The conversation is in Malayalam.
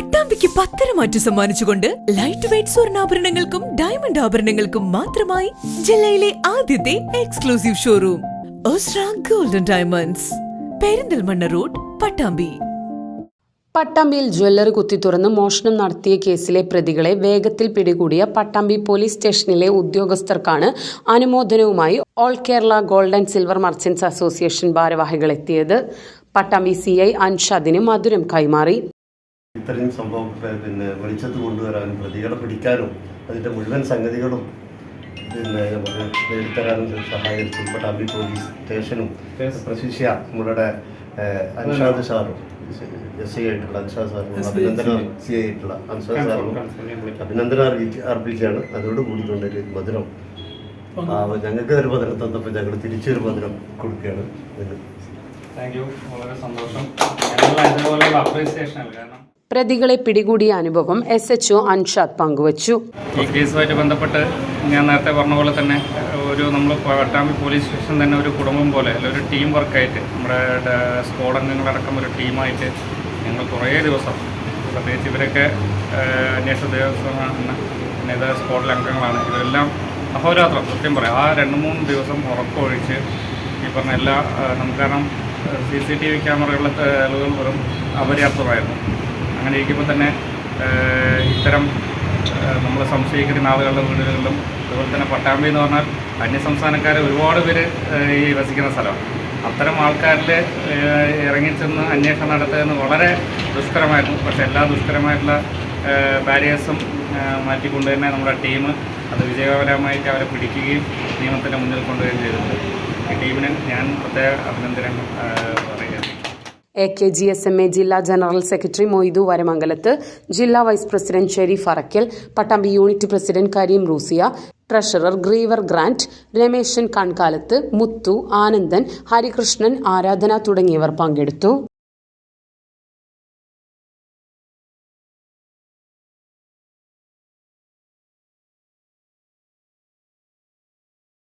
പട്ടാമ്പിക്ക് പത്തര മാറ്റു സമ്മാനിച്ചുകൊണ്ട് ലൈറ്റ് വെയിറ്റ് സ്വർണാഭരണങ്ങൾക്കും ഡയമണ്ട് ആഭരണങ്ങൾക്കും മാത്രമായി ജില്ലയിലെ ആദ്യത്തെ exclusive showroom ഒസ്ര golden diamonds Perinthalmanna road Pattambi. പട്ടാമ്പിയിൽ jewellery കുത്തി തുറന്ന് മോഷണം നടത്തിയ കേസിലെ പ്രതികളെ വേഗത്തിൽ പിടികൂടിയ പട്ടാമ്പി പോലീസ് സ്റ്റേഷനിലെ ഉദ്യോഗസ്ഥർക്കാണ് അനുമോദനവുമായി all Kerala gold and silver merchants association ഭാരവാഹികൾ എത്തിയത്. പട്ടാമ്പി സി ഐ അൻഷാദിന് മധുരം കൈമാറി. ഇത്രയും സംഭവം പിന്നെ വെളിച്ചത്ത് കൊണ്ടുവരാനും പ്രതികളെ പിടിക്കാനും അതിന്റെ മുഴുവൻ സംഗതികളും പിന്നെ നമുക്ക് നേടിത്തരാനും സഹായിച്ചു പട്ടാമ്പി പോലീസ് സ്റ്റേഷനും പ്രശിഷ്യ നമ്മളുടെ അൻഷാദ് സാറും എസ് ഐ ആയിട്ടുള്ള അൻഷാദ് സാറും അഭിനന്ദന സി ഐ ആയിട്ടുള്ള അൻഷാദ് സാറും അഭിനന്ദനം അർപ്പിക്കുകയാണ്. അതോട് കൂടിക്കൊണ്ടൊരു മധുരം. ആ, ഞങ്ങൾക്ക് ഒരു മധുരം തന്നപ്പോൾ ഞങ്ങൾ തിരിച്ചൊരു മധുരം കൊടുക്കുകയാണ്. താങ്ക് യു വളരെ സന്തോഷം. ഞങ്ങൾ അപ്രീസിയേഷൻ കാരണം പ്രതികളെ പിടികൂടിയ അനുഭവം എസ് എച്ച് ഒ അൻഷാദ് പങ്കുവച്ചു. ഈ കേസുമായിട്ട് ബന്ധപ്പെട്ട് ഞാൻ നേരത്തെ പറഞ്ഞ പോലെ തന്നെ ഒരു നമ്മൾ പട്ടാമ്പി പോലീസ് സ്റ്റേഷൻ തന്നെ ഒരു കുടുംബം പോലെ അല്ല ഒരു ടീം വർക്കായിട്ട് നമ്മുടെ സ്ക്വാഡ് അംഗങ്ങളടക്കം ഒരു ടീമായിട്ട് ഞങ്ങൾ കുറേ ദിവസം പ്രത്യേകിച്ച് ഇവരൊക്കെ അന്വേഷണ ഉദ്യോഗസ്ഥരാണ് പിന്നെ ഇത് അംഗങ്ങളാണ്. ഇവരെല്ലാം അഹോരാത്രം സത്യം പറയാം ആ രണ്ട് മൂന്ന് ദിവസം ഉറക്കമൊഴിച്ച് ഈ പറഞ്ഞ എല്ലാ നമുക്ക് കാരണം സി സി ടി വി ക്യാമറകളിലെ തെളിവുകൾ വെറും അപര്യാപ്തമായിരുന്നു അങ്ങനെ ഇരിക്കുമ്പോൾ തന്നെ ഇത്തരം നമ്മൾ സംശയിക്കുന്ന ആളുകളുടെ വീടുകളിലും അതുപോലെ തന്നെ പട്ടാമ്പി എന്ന് പറഞ്ഞാൽ അന്യസംസ്ഥാനക്കാർ ഒരുപാട് പേര് ഈ വസിക്കുന്ന സ്ഥലമാണ്. അത്തരം ആൾക്കാരിൽ ഇറങ്ങിച്ചെന്ന് അന്വേഷണം നടത്തുന്നത് വളരെ ദുഷ്കരമായിരുന്നു. പക്ഷേ എല്ലാ ദുഷ്കരമായിട്ടുള്ള ബാരിയേഴ്സും മാറ്റിക്കൊണ്ട് തന്നെ നമ്മുടെ ടീം അത് വിജയകരമായിട്ട് അവരെ പിടിക്കുകയും നിയമത്തിന്റെ മുന്നിൽ കൊണ്ടുവരികയും ചെയ്തിട്ടുണ്ട്. ഈ ടീമിന് ഞാൻ പ്രത്യേക അഭിനന്ദനം A K G S M A ജില്ലാ ജനറൽ സെക്രട്ടറി മൊയ്തു വരമംഗലത്ത് ജില്ലാ vice president Sharif Arakkal Pattambi unit president Kareem Rusiya treasurer ഗ്രീവർ ഗ്രാന്റ് രമേശൻ കൺകാലത്ത് മുത്തു ആനന്ദൻ ഹരികൃഷ്ണൻ ആരാധന തുടങ്ങിയവർ പങ്കെടുത്തു.